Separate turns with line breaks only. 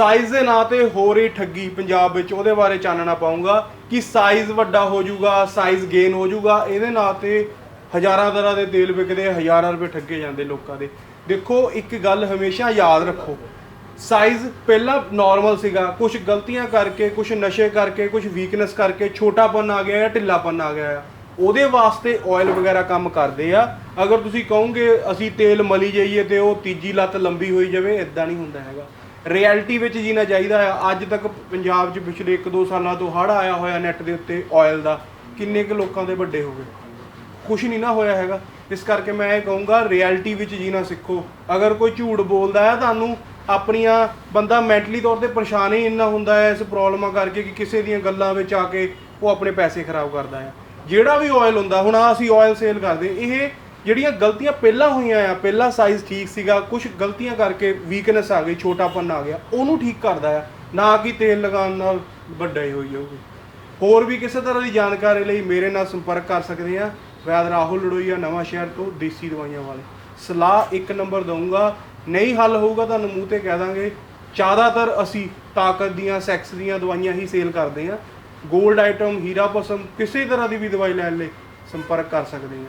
Size ਦੇ ਨਾਂ ਤੇ ਹੋ ਰਹੀ ਠੱਗੀ ਪੰਜਾਬ ਵਿੱਚ, ਉਹਦੇ ਬਾਰੇ ਚਾਨਣਾ ਪਾਉਂਗਾ ਕਿ ਸਾਈਜ਼ ਵੱਡਾ ਹੋ ਜਾਊਗਾ ਸਾਈਜ਼ ਗੇਨ ਹੋ ਜਾਊਗਾ, ਇਹਦੇ ਨਾਂ ਤੇ ਹਜ਼ਾਰਾਂ ਤਰ੍ਹਾਂ ਦੇ ਤੇਲ ਵਿਕਦੇ, ਹਜ਼ਾਰਾਂ ਰੁਪਏ ਠੱਗੇ ਜਾਂਦੇ ਲੋਕਾਂ ਦੇ। ਦੇਖੋ, ਇੱਕ ਗੱਲ ਹਮੇਸ਼ਾ ਯਾਦ ਰੱਖੋ ਸਾਈਜ਼ ਪਹਿਲਾਂ ਨਾਰਮਲ ਸੀਗਾ ਕੁਝ ਗਲਤੀਆਂ ਕਰਕੇ ਕੁਝ ਨਸ਼ੇ ਕਰਕੇ ਕੁਝ ਵੀਕਨੈਸ ਕਰਕੇ ਛੋਟਾਪਨ ਆ ਗਿਆ ਜਾਂ ਢਿੱਲਾਪਨ ਆ ਗਿਆ ਆ, ਉਹਦੇ ਵਾਸਤੇ ਆਇਲ ਵਗੈਰਾ ਕੰਮ ਕਰਦੇ ਆ। ਅਗਰ ਤੁਸੀਂ ਕਹੋਗੇ ਅਸੀਂ ਤੇਲ ਮਲੀ ਜਾਈਏ ਤੇ ਉਹ ਤੀਜੀ ਲੱਤ ਲੰਬੀ ਹੋਈ ਜਾਵੇ ਇਦਾਂ ਨਹੀਂ ਹੁੰਦਾ ਹੈਗਾ। ਰਿਐਲਿਟੀ ਵਿੱਚ ਜੀਣਾ ਚਾਹੀਦਾ ਆ ਅੱਜ ਤੱਕ ਪੰਜਾਬ 'ਚ ਪਿਛਲੇ 1-2 ਸਾਲਾਂ ਤੋਂ ਹੜ੍ਹ ਆਇਆ ਹੋਇਆ ਨੈੱਟ ਦੇ ਉੱਤੇ ਆਇਲ ਦਾ। ਕਿੰਨੇ ਕੁ ਲੋਕਾਂ ਦੇ ਵੱਡੇ ਹੋ ਗਏ। ਕੁਝ ਨਹੀਂ ਨਾ ਹੋਇਆ ਹੈਗਾ। ਇਸ ਕਰਕੇ ਮੈਂ ਇਹ ਕਹੂੰਗਾ ਰਿਐਲਿਟੀ ਵਿੱਚ ਜੀਣਾ ਸਿੱਖੋ। ਅਗਰ ਕੋਈ ਝੂਠ ਬੋਲਦਾ ਹੈ, ਤੁਹਾਨੂੰ ਆਪਣੀਆਂ ਬੰਦਾ ਮੈਂਟਲੀ ਤੌਰ ਤੇ ਪਰੇਸ਼ਾਨ ਹੀ ਇੰਨਾ ਹੁੰਦਾ ਹੈ, ਇਸ ਪ੍ਰੋਬਲਮਾਂ ਕਰਕੇ ਕਿ ਕਿਸੇ ਦੀਆਂ ਗੱਲਾਂ ਵਿੱਚ ਆ ਕੇ ਉਹ ਆਪਣੇ ਪੈਸੇ ਖਰਾਬ ਕਰਦਾ ਹੈ। ਜਿਹੜਾ ਵੀ ਆਇਲ ਹੁੰਦਾ, ਹੁਣ ਆਹ ਅਸੀਂ ਆਇਲ ਸੇਲ ਕਰਦੇ, ਇਹ ਜਿਹੜੀਆਂ ਗਲਤੀਆਂ ਪਹਿਲਾਂ ਹੋਈਆਂ ਆ, ਪਹਿਲਾਂ ਸਾਈਜ਼ ਠੀਕ ਸੀਗਾ ਕੁਝ ਗਲਤੀਆਂ ਕਰਕੇ ਵੀਕਨੈਸ ਆ ਗਈ, ਛੋਟਾਪਨ ਆ ਗਿਆ, ਉਹਨੂੰ ਠੀਕ ਕਰਦਾ ਆ। ਨਾ ਕਿ ਤੇਲ ਲਗਾਉਣ ਨਾਲ ਵੱਡਾ ਹੀ ਹੋਈ ਜਾਊਗੀ। ਹੋਰ ਵੀ ਕਿਸੇ ਤਰ੍ਹਾਂ ਦੀ ਜਾਣਕਾਰੀ ਲਈ ਮੇਰੇ ਨਾਲ ਸੰਪਰਕ ਕਰ ਸਕਦੇ ਆ। ਵੈਦ ਰਾਹੁਲ ਲੜੋਈਆ ਨਵਾਂ ਸ਼ਹਿਰ ਤੋਂ ਦੇਸੀ ਦਵਾਈਆਂ ਵਾਲੇ। ਸਲਾਹ ਇੱਕ ਨੰਬਰ ਦਊਂਗਾ। ਨਹੀਂ ਹੱਲ ਹੋਊਗਾ ਤੁਹਾਨੂੰ ਮੂੰਹ ਤੇ ਕਹਿ ਦਾਂਗੇ। ਜ਼ਿਆਦਾਤਰ ਅਸੀਂ ਤਾਕਤ ਦੀਆਂ ਸੈਕਸ ਦੀਆਂ ਦਵਾਈਆਂ ਹੀ ਸੇਲ ਕਰਦੇ ਆ। 골ਡ ਆਈਟਮ ਹੀਰਾ ਪਸਮ ਕਿਸੇ ਤਰ੍ਹਾਂ ਦੀ ਵੀ ਦਵਾਈ ਲੈਣ ਲਈ ਸੰਪਰਕ ਕਰ ਸਕਦੇ ਆ।